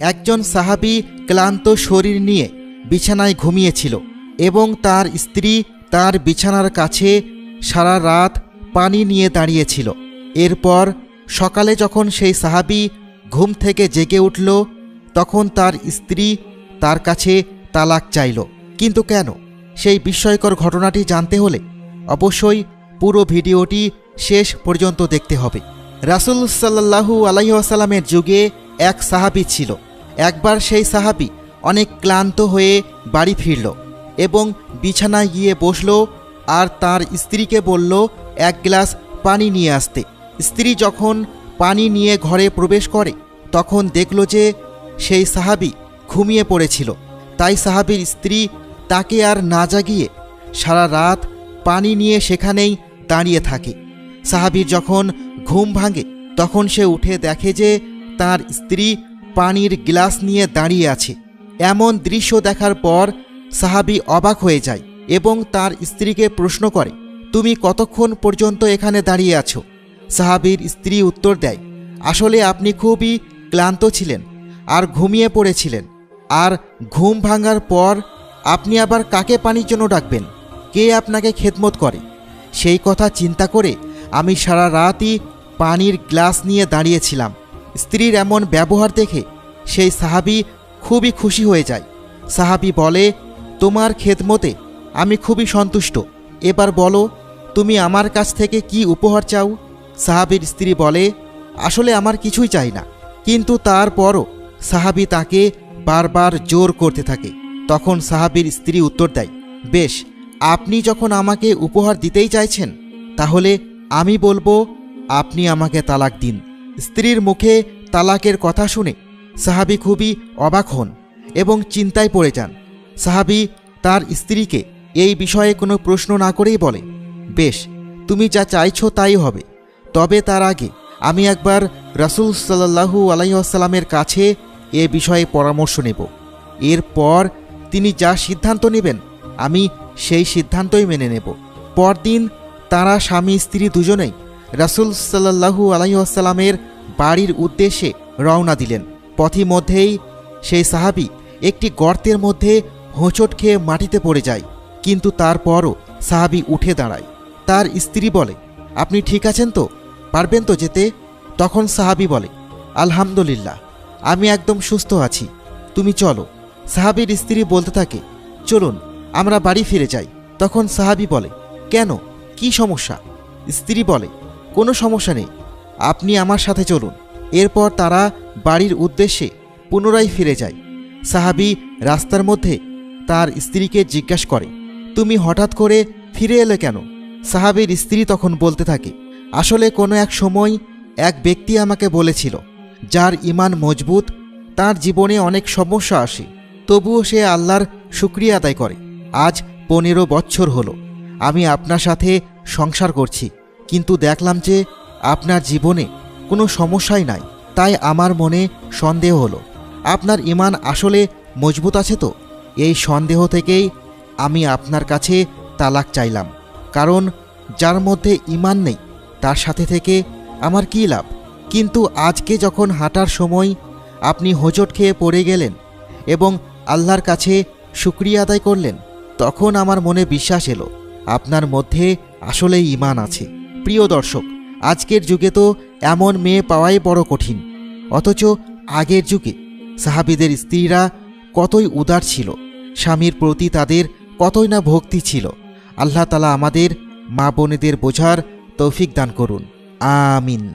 একজন সাহাবি ক্লান্ত শরীর নিয়ে বিছানায় ঘুমিয়েছিল এবং তার স্ত্রী তার বিছানার কাছে সারা রাত পানি নিয়ে দাঁড়িয়েছিল। এরপর সকালে যখন সেই সাহাবি ঘুম থেকে জেগে উঠল, তখন তার স্ত্রী তার কাছে তালাক চাইল। কিন্তু কেন? সেই বিস্ময়কর ঘটনাটি জানতে হলে অবশ্যই পুরো ভিডিওটি শেষ পর্যন্ত দেখতে হবে। রাসুল সাল্লাহু আলাইসাল্লামের যুগে এক সাহাবি ছিল। একবার সেই সাহাবি অনেক ক্লান্ত হয়ে বাড়ি ফিরল এবং বিছানায় গিয়ে বসল আর তার স্ত্রীকে বলল, এক গ্লাস পানি নিয়ে আসতে। স্ত্রী যখন পানি নিয়ে ঘরে প্রবেশ করে, তখন দেখল যে সেই সাহাবি ঘুমিয়ে পড়েছিল। তাই সাহাবির স্ত্রী তাকে আর না জাগিয়ে সারা রাত পানি নিয়ে সেখানেই দাঁড়িয়ে থাকে। সাহাবির যখন ঘুম ভাঙে, তখন সে উঠে দেখে যে তার স্ত্রী পানির গ্লাস নিয়ে দাঁড়িয়ে আছে। এমন দৃশ্য দেখার পর সাহাবি অবাক হয়ে যায় এবং তার স্ত্রীকে প্রশ্ন করে, তুমি কতক্ষণ পর্যন্ত এখানে দাঁড়িয়ে আছো? সাহাবির স্ত্রী উত্তর দেয়, আসলে আপনি খুবই ক্লান্ত ছিলেন আর ঘুমিয়ে পড়েছিলেন। আর ঘুম ভাঙার পর আপনি আবার কাকে পানির জন্য ডাকবেন? কে আপনাকে খেদমত করে? সেই কথা চিন্তা করে আমি সারা রাতই পানির গ্লাস নিয়ে দাঁড়িয়েছিলাম। স্ত্রীর এমন ব্যবহার দেখে সেই সাহাবি খুবই খুশি হয়ে যায়। সাহাবি বলে, তোমার খেদমতে আমি খুবই সন্তুষ্ট। এবার বলো, তুমি আমার কাছ থেকে কি উপহার চাও? সাহাবির স্ত্রী বলে, আসলে আমার কিছুই চাই না। কিন্তু তারপরও সাহাবি তাকে বারবার জোর করতে থাকে। তখন সাহাবির স্ত্রী উত্তর দেয়, বেশ, আপনি যখন আমাকে উপহার দিতেই চাইছেন, তাহলে আমি বলব, আপনি আমাকে তালাক দিন। স্ত্রীর মুখে তালাকের কথা শুনে সাহাবি খুবই অবাক হন এবং চিন্তায় পড়ে যান। সাহাবি তার স্ত্রীকে এই বিষয়ে কোনো প্রশ্ন না করেই বলে, বেশ, তুমি যা চাইছো তাই হবে। তবে তার আগে আমি একবার রাসুল সাল্লাহু আলাইসাল্লামের কাছে এ বিষয়ে পরামর্শ নেব। এরপর তিনি যা সিদ্ধান্ত নেবেন, আমি সেই সিদ্ধান্তই মেনে নেব। পরদিন তারা স্বামী স্ত্রী দুজনেই রাসুল সাল্লাহু আলাইসাল্লামের বাড়ির উদ্দেশ্যে রওনা দিলেন। পথিমধ্যেই সেই সাহাবি একটি গর্তের মধ্যে হোঁচট খেয়ে মাটিতে পড়ে যায়। কিন্তু তারপরও সাহাবি উঠে দাঁড়ায়। তার স্ত্রী বলে, আপনি ঠিক আছেন তো? পারবেন তো যেতে? তখন সাহাবি বলে, আলহামদুলিল্লাহ, আমি একদম সুস্থ আছি। তুমি চলো। সাহাবির স্ত্রী বলতে থাকে, চলুন, আমরা বাড়ি ফিরে যাই। তখন সাহাবি বলে, কেন? কি সমস্যা? স্ত্রী বলে, কোনো সমস্যা নেই। আপনি আমার সাথে চলুন। এরপর তারা বাড়ির উদ্দেশ্যে পুনরায় ফিরে যায়। সাহাবি রাস্তার মধ্যে তার স্ত্রীকে জিজ্ঞাসা করে, তুমি হঠাৎ করে ফিরে এলে কেন? সাহাবির স্ত্রী তখন বলতে থাকে, আসলে কোনো এক সময় এক ব্যক্তি আমাকে বলেছিল, যার ইমান মজবুত, তার জীবনে অনেক সমস্যা আসে, তবুও সে আল্লাহর শুক্রিয়া আদায় করে। আজ পনেরো বছর হলো, আমি আপনার সাথে সংসার করছি, কিন্তু দেখলাম যে আপনার জীবনে কোনো সমস্যাই নাই। তাই আমার মনে সন্দেহ হলো। আপনার ইমান আসলে মজবুত আছে তো? এই সন্দেহ থেকেই আমি আপনার কাছে তালাক চাইলাম। কারণ যার মধ্যে ইমান নেই, তার সাথে থেকে আমার কী লাভ? কিন্তু আজকে যখন হাঁটার সময় আপনি হোঁচট খেয়ে পড়ে গেলেন এবং আল্লাহর কাছে শুক্রিয়া আদায় করলেন, তখন আমার মনে বিশ্বাস এলো, আপনার মধ্যে আসলেই ইমান আছে। প্রিয় দর্শক, আজকের যুগে তো এমন মেয়ে পাওয়াই বড় কঠিন। অথচ আগের যুগে সাহাবিদের স্ত্রীরা কতই উদার ছিল, স্বামীর প্রতি তাদের কতই না ভক্তি ছিল। আল্লাহ তালা আমাদের মা বোনেদের বোঝার তৌফিক দান করুন। আমিন।